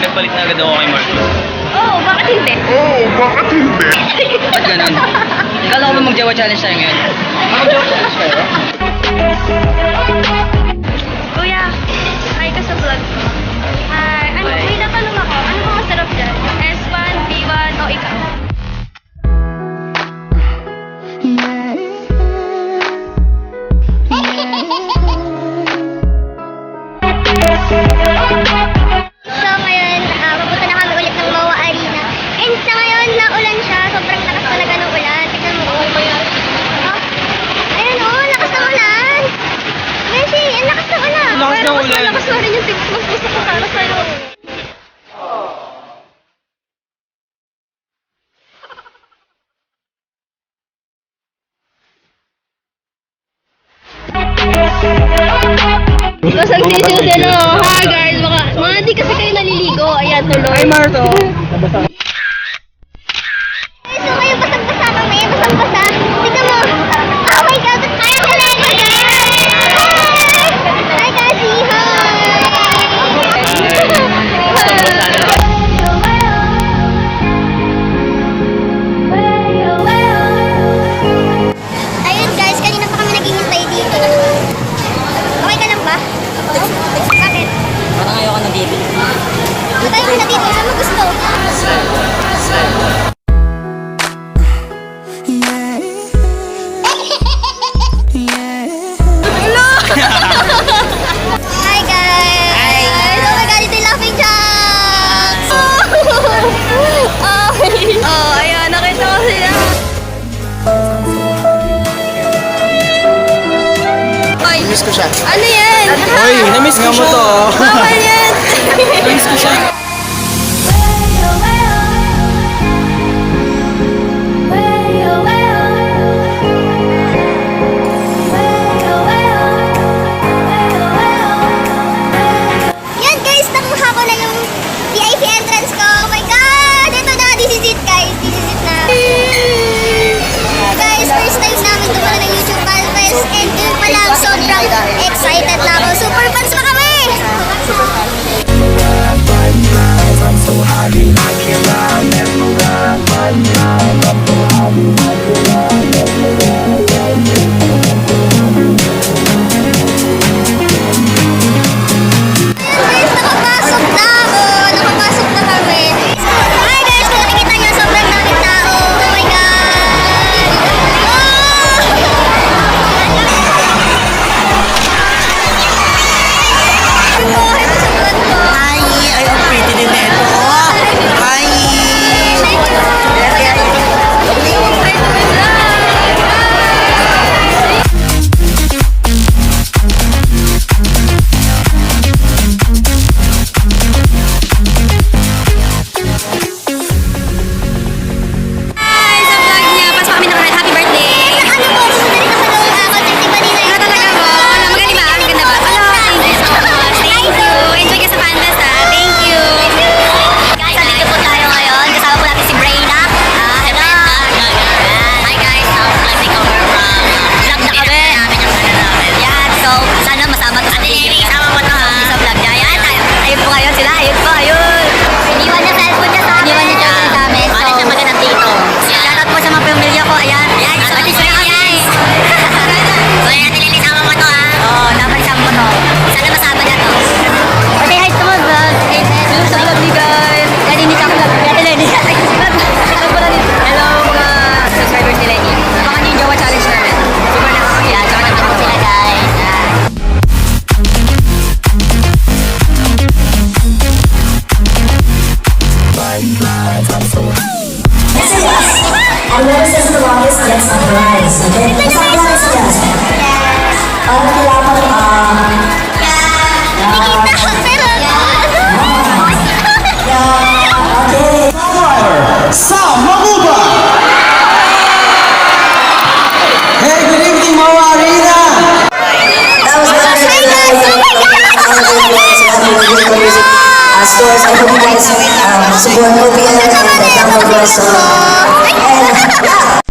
nagpalit na agad ako kay Mark. Oo, oh, bakit hindi? Oo, oh, bakit hindi? Ba't ganun? Kala ko ba mag-jawa challenge tayo ngayon? Mag-jawa challenge tayo? Kuya, hi ka sa vlog ko. Hi. Ano, may natanong ako. Ano ba masarap dyan? S1, B1, o ikaw? 慢儿走。meu motor. just a prize, okay? Just a prize, just. Ano kailangan mo? Sa Makuba! Hey, good evening, Mawa Arena! That was my favorite uh, stores. I hope you guys um, support OPN and the Dumbo Girls. And yeah!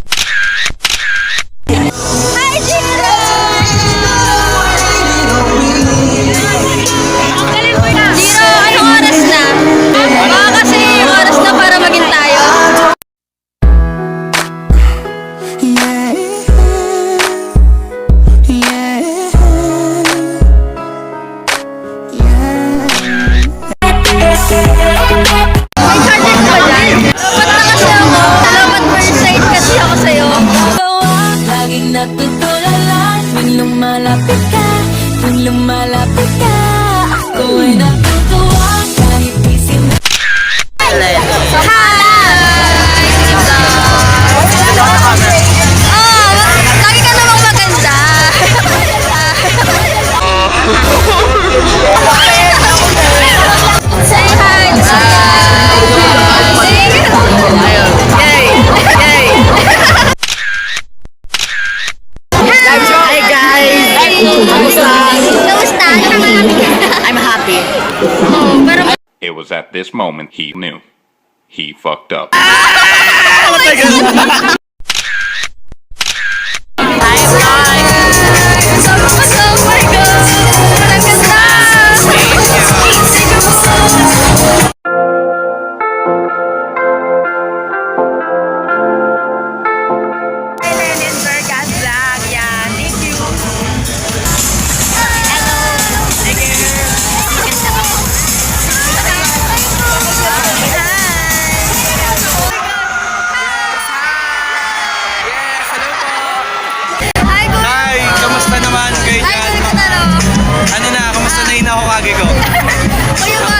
At this moment, he knew. He fucked up. lagi ko.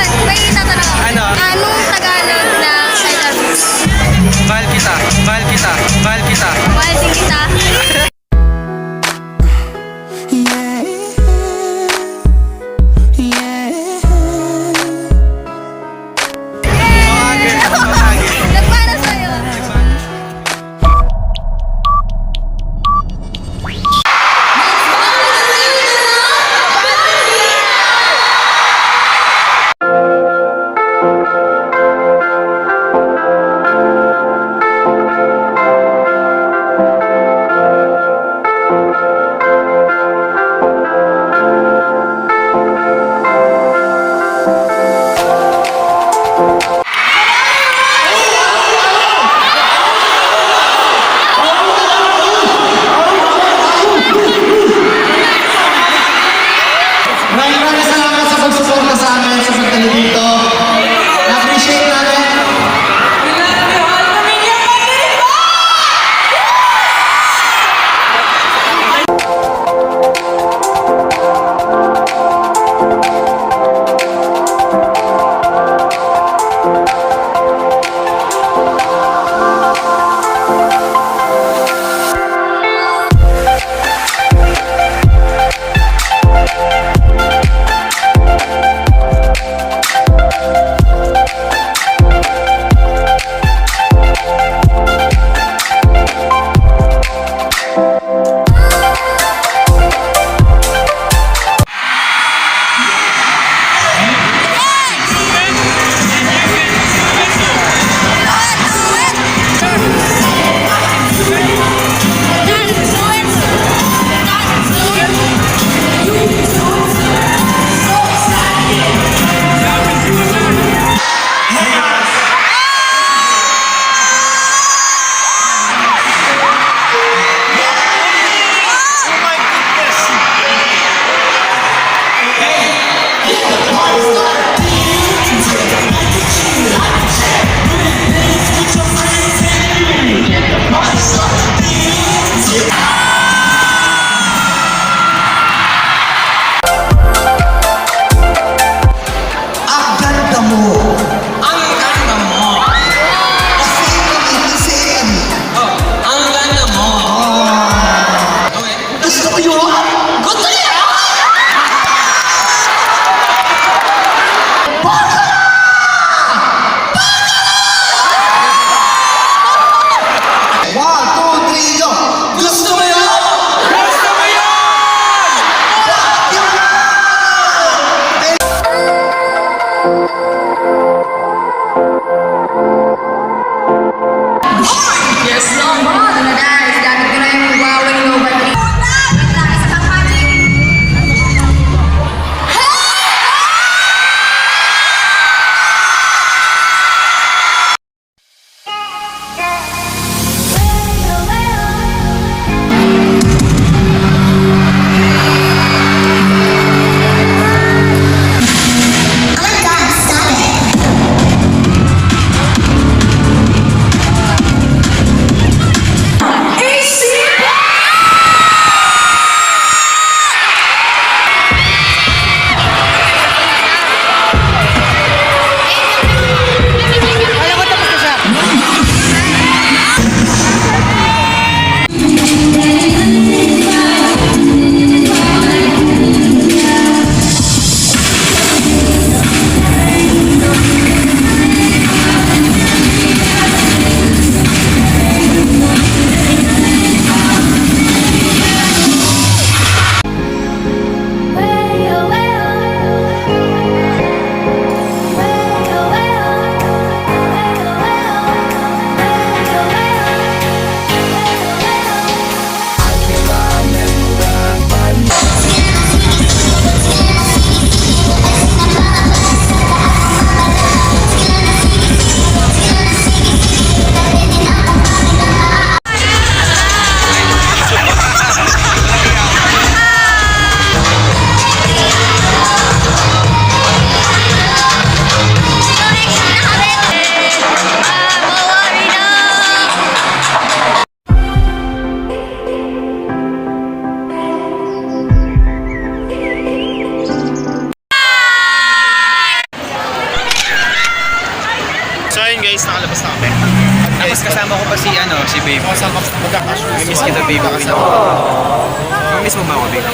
Babe. Miss mo ba ako, babe?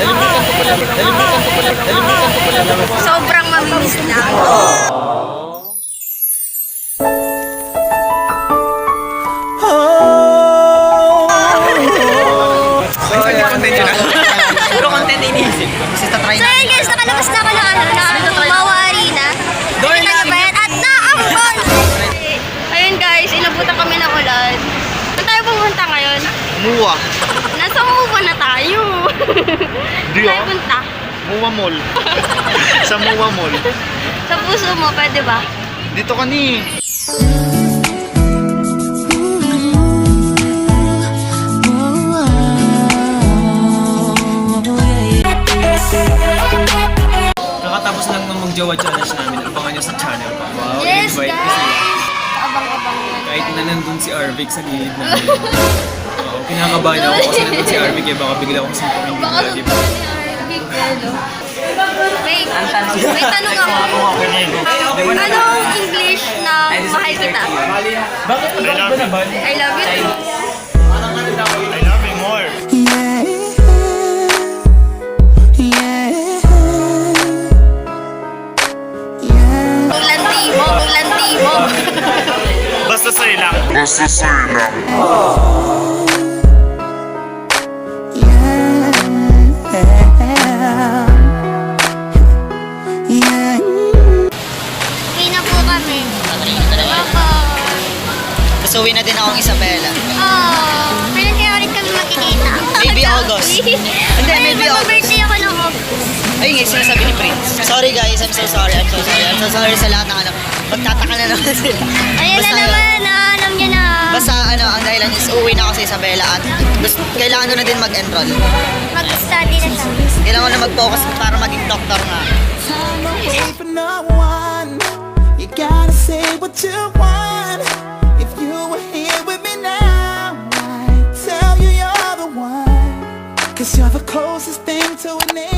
Sobrang mamimiss na. Ah. Puro content iniisip. Kasi tatry So yun guys, nakalabas na ako ng ano, ng Mawa Arena. Doon Nakita niyo ba yan? At naambon! Ayun guys, inabutan kami ng ulan. Saan tayo pumunta ngayon? Muwa. Na. Di Saan ah. punta? Muwa Mall. Sa Muwa Mall. Sa puso mo, pwede ba? Dito ka ni. Kakatapos lang ng mag-jowa challenge namin. Abangan nyo sa channel. Wow, yes guys! Abang-abang. Kahit na nandun si Arvic sa gilid namin. Kinakabahan ako kasi nandun si Arvic eh. Baka bigla akong suntukin Baka bigla. Di ba? Big ano? Wait, may tanong ako. Anong English na mahal kita? Bakit ang bakit ba naman? I love you too. Ulan timo, ulan timo. Basta sa'yo lang. Uwi Tapos uwi na din akong Isabela. Oh, kailan kaya ulit kami magkikita? Maybe August. Hindi, maybe August. birthday ako ng August. Ayun nga, sinasabi ni Prince. Sorry guys, I'm so sorry, I'm so sorry. I'm so sorry sa lahat ng ano. Magtataka na naman sila. Ayun na naman, ah, alam niyo na. Basta ano, ang dahilan is uwi na ako sa Isabela at gusto, kailangan ko na din mag-enroll. Mag-study na siya. Kailangan ko na mag-focus para maging doctor nga. for no one. You gotta say what you want. Closest thing to an